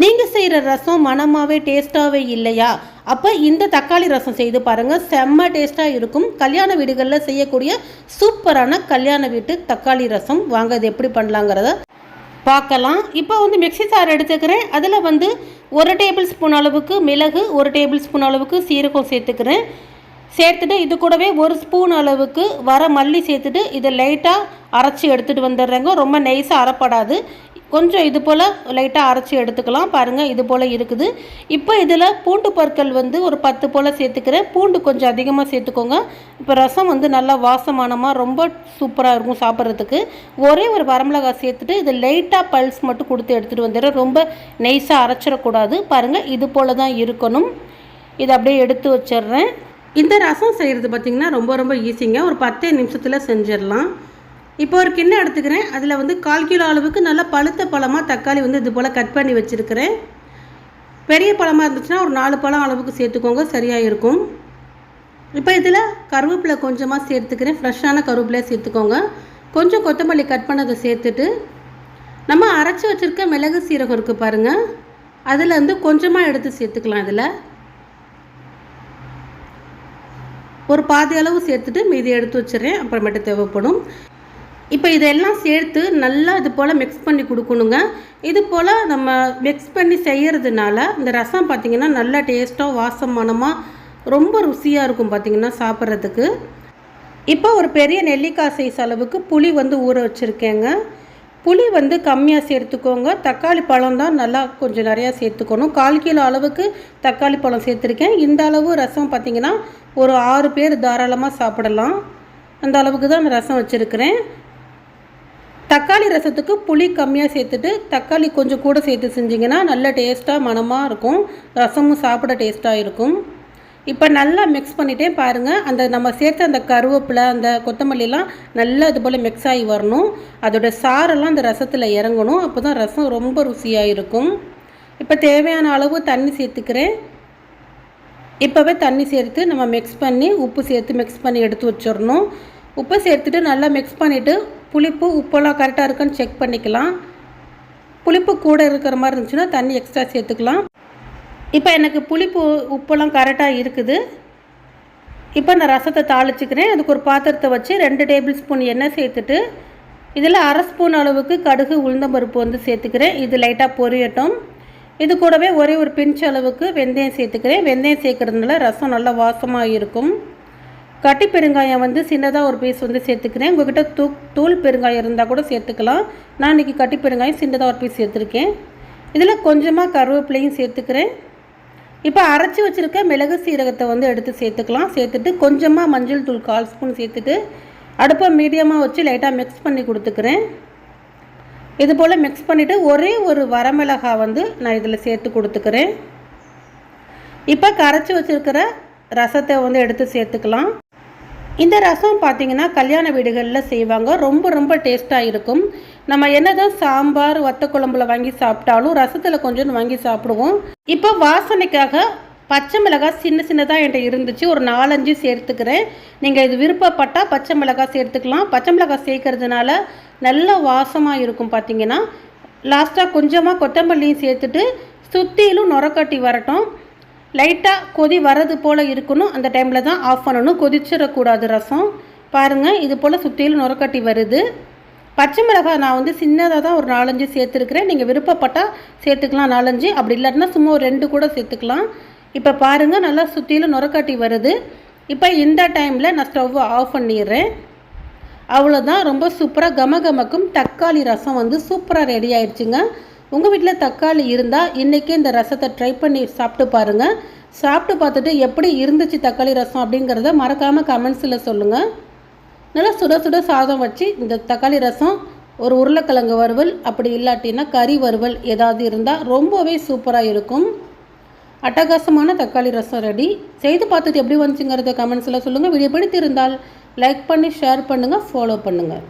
நீங்கள் செய்கிற ரசம் மனமாகவே டேஸ்ட்டாகவே இல்லையா? அப்போ இந்த தக்காளி ரசம் செய்து பாருங்கள் செம்ம டேஸ்ட்டாக இருக்கும். கல்யாண வீடுகளில் செய்யக்கூடிய சூப்பரான கல்யாண வீட்டு தக்காளி ரசம். வாங்க இது எப்படி பண்ணலாங்கிறத பார்க்கலாம். இப்போ வந்து மிக்ஸி சார் எடுத்துக்கிறேன். அதில் வந்து ஒரு டேபிள் ஸ்பூன் அளவுக்கு மிளகு ஒரு டேபிள் ஸ்பூன் அளவுக்கு சீரகம் சேர்த்துக்கிறேன். சேர்த்துட்டு இது கூடவே ஒரு ஸ்பூன் அளவுக்கு வர மல்லி சேர்த்துட்டு இதை லைட்டாக அரைச்சி எடுத்துகிட்டு வந்துடுறேங்க. ரொம்ப நைஸாக அரைப்படாது. கொஞ்சம் இது போல் லைட்டாக அரைச்சி எடுத்துக்கலாம். பாருங்கள் இது போல் இருக்குது. இப்போ இதில் பூண்டு பற்கள் வந்து ஒரு பத்து போல் சேர்த்துக்கிறேன். பூண்டு கொஞ்சம் அதிகமாக சேர்த்துக்கோங்க. இப்போ ரசம் வந்து நல்லா வாசமானமாக ரொம்ப சூப்பராக இருக்கும் சாப்பிட்றதுக்கு. ஒரே ஒரு வரமிளகாய் சேர்த்துட்டு இது லைட்டாக பல்ஸ் மட்டும் கொடுத்து எடுத்துகிட்டு வந்துடுறேன். ரொம்ப நைஸாக அரைச்சிடக்கூடாது. பாருங்கள் இது போல் தான் இருக்கணும். இதை அப்படியே எடுத்து வச்சிடுறேன். இந்த ரசம் செய்கிறது பார்த்திங்கன்னா ரொம்ப ரொம்ப ஈஸிங்க. ஒரு பத்தே நிமிஷத்தில் செஞ்சிடலாம். இப்போ ஒரு கிண்ணம் எடுத்துக்கிறேன். அதில் வந்து கால் கிலோ அளவுக்கு நல்லா பழுத்த பழமாக தக்காளி வந்து இது போல் கட் பண்ணி வச்சுருக்கிறேன். பெரிய பழமாக இருந்துச்சுன்னா ஒரு நாலு பழம் அளவுக்கு சேர்த்துக்கோங்க. சரியாக இருக்கும். இப்போ இதில் கருவேப்பிலை கொஞ்சமாக சேர்த்துக்கிறேன். ஃப்ரெஷ்ஷான கருவேப்பிலையை சேர்த்துக்கோங்க. கொஞ்சம் கொத்தமல்லி கட் பண்ணதை சேர்த்துட்டு நம்ம அரைச்சி வச்சுருக்க மிளகு சீரகம் இருக்குது பாருங்கள் அதில் வந்து கொஞ்சமாக எடுத்து சேர்த்துக்கலாம் இதில். ஒரு பாதி அளவு சேர்த்துட்டு மீதி எடுத்து வச்சிடுறேன். அப்புறமேட்டு தேவைப்படும். இப்போ இதெல்லாம் சேர்த்து நல்லா இது போல் மிக்ஸ் பண்ணி கொடுக்கணுங்க. இது போல் நம்ம மிக்ஸ் பண்ணி செய்கிறதுனால இந்த ரசம் பார்த்திங்கன்னா நல்லா டேஸ்ட்டாக வாசமானமாக ரொம்ப ருசியாக இருக்கும் பார்த்திங்கன்னா சாப்பிட்றதுக்கு. இப்போ ஒரு பெரிய நெல்லிக்காய் சைஸ் அளவுக்கு புளி வந்து ஊற வச்சுருக்கேங்க. புளி வந்து கம்மியாக சேர்த்துக்கோங்க. தக்காளி பழம் தான் நல்லா கொஞ்சம் நிறையா சேர்த்துக்கணும். கால் கிலோ அளவுக்கு தக்காளி பழம் சேர்த்துருக்கேன். இந்த அளவு ரசம் பார்த்திங்கன்னா ஒரு ஆறு பேர் தாராளமாக சாப்பிடலாம். அந்த அளவுக்கு தான் ரசம் வச்சுருக்கிறேன். தக்காளி ரசத்துக்கு புளி கம்மியாக சேர்த்துட்டு தக்காளி கொஞ்சம் கூட சேர்த்து செஞ்சிங்கன்னா நல்ல டேஸ்ட்டாக மனமாக இருக்கும். ரசமும் சாப்பிட டேஸ்ட்டாக இருக்கும். இப்போ நல்லா மிக்ஸ் பண்ணிட்டே பாருங்கள் அந்த நம்ம சேர்த்த அந்த கருவேப்பிலை அந்த கொத்தமல்லிலாம் நல்லா இது போல் மிக்ஸ் ஆகி வரணும். அதோட சாரெல்லாம் அந்த ரசத்தில் இறங்கணும். அப்போ தான் ரசம் ரொம்ப ருசியாக இருக்கும். இப்போ தேவையான அளவு தண்ணி சேர்த்துக்கிறேன். இப்போவே தண்ணி சேர்த்து நம்ம மிக்ஸ் பண்ணி உப்பு சேர்த்து மிக்ஸ் பண்ணி எடுத்து வச்சிடணும். உப்பு சேர்த்துட்டு நல்லா மிக்ஸ் பண்ணிவிட்டு புளிப்பு உப்பெல்லாம் கரெக்டாக இருக்கான்னு செக் பண்ணிக்கலாம். புளிப்பு கூட இருக்கிற மாதிரி இருந்துச்சுன்னா தண்ணி எக்ஸ்ட்ரா சேர்த்துக்கலாம். இப்போ எனக்கு புளிப்பு உப்பெல்லாம் கரெக்டாக இருக்குது. இப்போ நான் ரசத்தை தாளிச்சுக்கிறேன். அதுக்கு ஒரு பாத்திரத்தை வச்சு ரெண்டு டேபிள் ஸ்பூன் எண்ணெய் சேர்த்துட்டு இதில் அரை ஸ்பூன் அளவுக்கு கடுகு உளுந்தம்பருப்பு வந்து சேர்த்துக்கிறேன். இது லைட்டாக பொரியட்டும். இது கூடவே ஒரே ஒரு பிஞ்ச் அளவுக்கு வெந்தயம் சேர்த்துக்கிறேன். வெந்தயம் சேர்க்குறதுனால ரசம் நல்லா வாசமாக இருக்கும். கட்டி பெருங்காயம் வந்து சின்னதாக ஒரு பீஸ் வந்து சேர்த்துக்கிறேன். உங்கள்கிட்ட தூ தூள் பெருங்காயம் இருந்தால் கூட சேர்த்துக்கலாம். நான் இன்றைக்கி கட்டி பெருங்காயம் சின்னதாக ஒரு பீஸ் சேர்த்துருக்கேன். இதில் கொஞ்சமாக கருவேப்பிலையும் சேர்த்துக்கிறேன். இப்போ அரைச்சி வச்சுருக்க மிளகு சீரகத்தை வந்து எடுத்து சேர்த்துக்கலாம். சேர்த்துட்டு கொஞ்சமாக மஞ்சள் தூள் கால் ஸ்பூன் சேர்த்துட்டு அடுப்பை மீடியமாக வச்சு லைட்டாக மிக்ஸ் பண்ணி கொடுத்துக்கிறேன். இது போல் மிக்ஸ் பண்ணிவிட்டு ஒரே ஒரு வரமிளகா வந்து நான் இதில் சேர்த்து கொடுத்துக்கிறேன். இப்போ கரைச்சி வச்சுருக்கிற ரசத்தை வந்து எடுத்து சேர்த்துக்கலாம். இந்த ரசம் பார்த்திங்கன்னா கல்யாண வீடுகளில் செய்வாங்க. ரொம்ப ரொம்ப டேஸ்ட்டாக இருக்கும். நம்ம என்னதான் சாம்பார் வத்த குழம்புல வாங்கி சாப்பிட்டாலும் ரசத்தில் கொஞ்சம் வாங்கி சாப்பிடுவோம். இப்போ வாசனைக்காக பச்சை மிளகாய் சின்ன சின்னதாக என்கிட்ட இருந்துச்சு. ஒரு நாலஞ்சு சேர்த்துக்கிறேன். நீங்கள் இது விருப்பப்பட்டால் பச்சை மிளகாய் சேர்த்துக்கலாம். பச்சை மிளகாய் சேர்க்கறதுனால நல்ல வாசமாக இருக்கும் பார்த்தீங்கன்னா லாஸ்ட்டாக கொஞ்சமாக கொத்தமல்லியும் சேர்த்துட்டு சுற்றிலும் நுரக்கட்டி வரட்டும். லைட்டாக கொதி வரது போல் இருக்கணும். அந்த டைமில் தான் ஆஃப் பண்ணணும். கொதிச்சிடக்கூடாது ரசம். பாருங்கள் இது போல் சுற்றிலும் நுரக்கட்டி வருது. பச்சை மிளகாய் நான் வந்து சின்னதாக தான் ஒரு நாலஞ்சு சேர்த்துருக்குறேன். நீங்கள் விருப்பப்பட்டால் சேர்த்துக்கலாம் நாலஞ்சு. அப்படி இல்லாட்டினா சும்மா ஒரு ரெண்டு கூட சேர்த்துக்கலாம். இப்போ பாருங்கள் நல்லா சுற்றிலும் நுரக்கட்டி வருது. இப்போ இந்த டைமில் நான் ஸ்டவ்வை ஆஃப் பண்ணிடுறேன். அவ்வளோதான் ரொம்ப சூப்பராக கம கமக்கும் தக்காளி ரசம் வந்து சூப்பராக ரெடி ஆயிடுச்சுங்க உங்கள் வீட்டில் தக்காளி இருந்தால் இன்றைக்கி இந்த ரசத்தை ட்ரை பண்ணி சாப்பிட்டு பாருங்கள் சாப்பிட்டு பார்த்துட்டு எப்படி இருந்துச்சு தக்காளி ரசம் அப்படிங்கிறத மறக்காமல் கமெண்ட்ஸில் சொல்லுங்கள் நல்லா சுட சுட சாதம் வச்சு இந்த தக்காளி ரசம் ஒரு உருளைக்கிழங்கு வறுவல் அப்படி இல்லாட்டினா கறி வறுவல் ஏதாவது இருந்தால் ரொம்பவே சூப்பராக இருக்கும். அட்டகாசமான தக்காளி ரசம் ரெடி செய்து பார்த்துட்டு எப்படி வந்துச்சுங்கிறத கமெண்ட்ஸில் சொல்லுங்கள் வீடியோ பிடித்திருந்தால் லைக் பண்ணி ஷேர் பண்ணுங்கள் ஃபாலோ பண்ணுங்கள்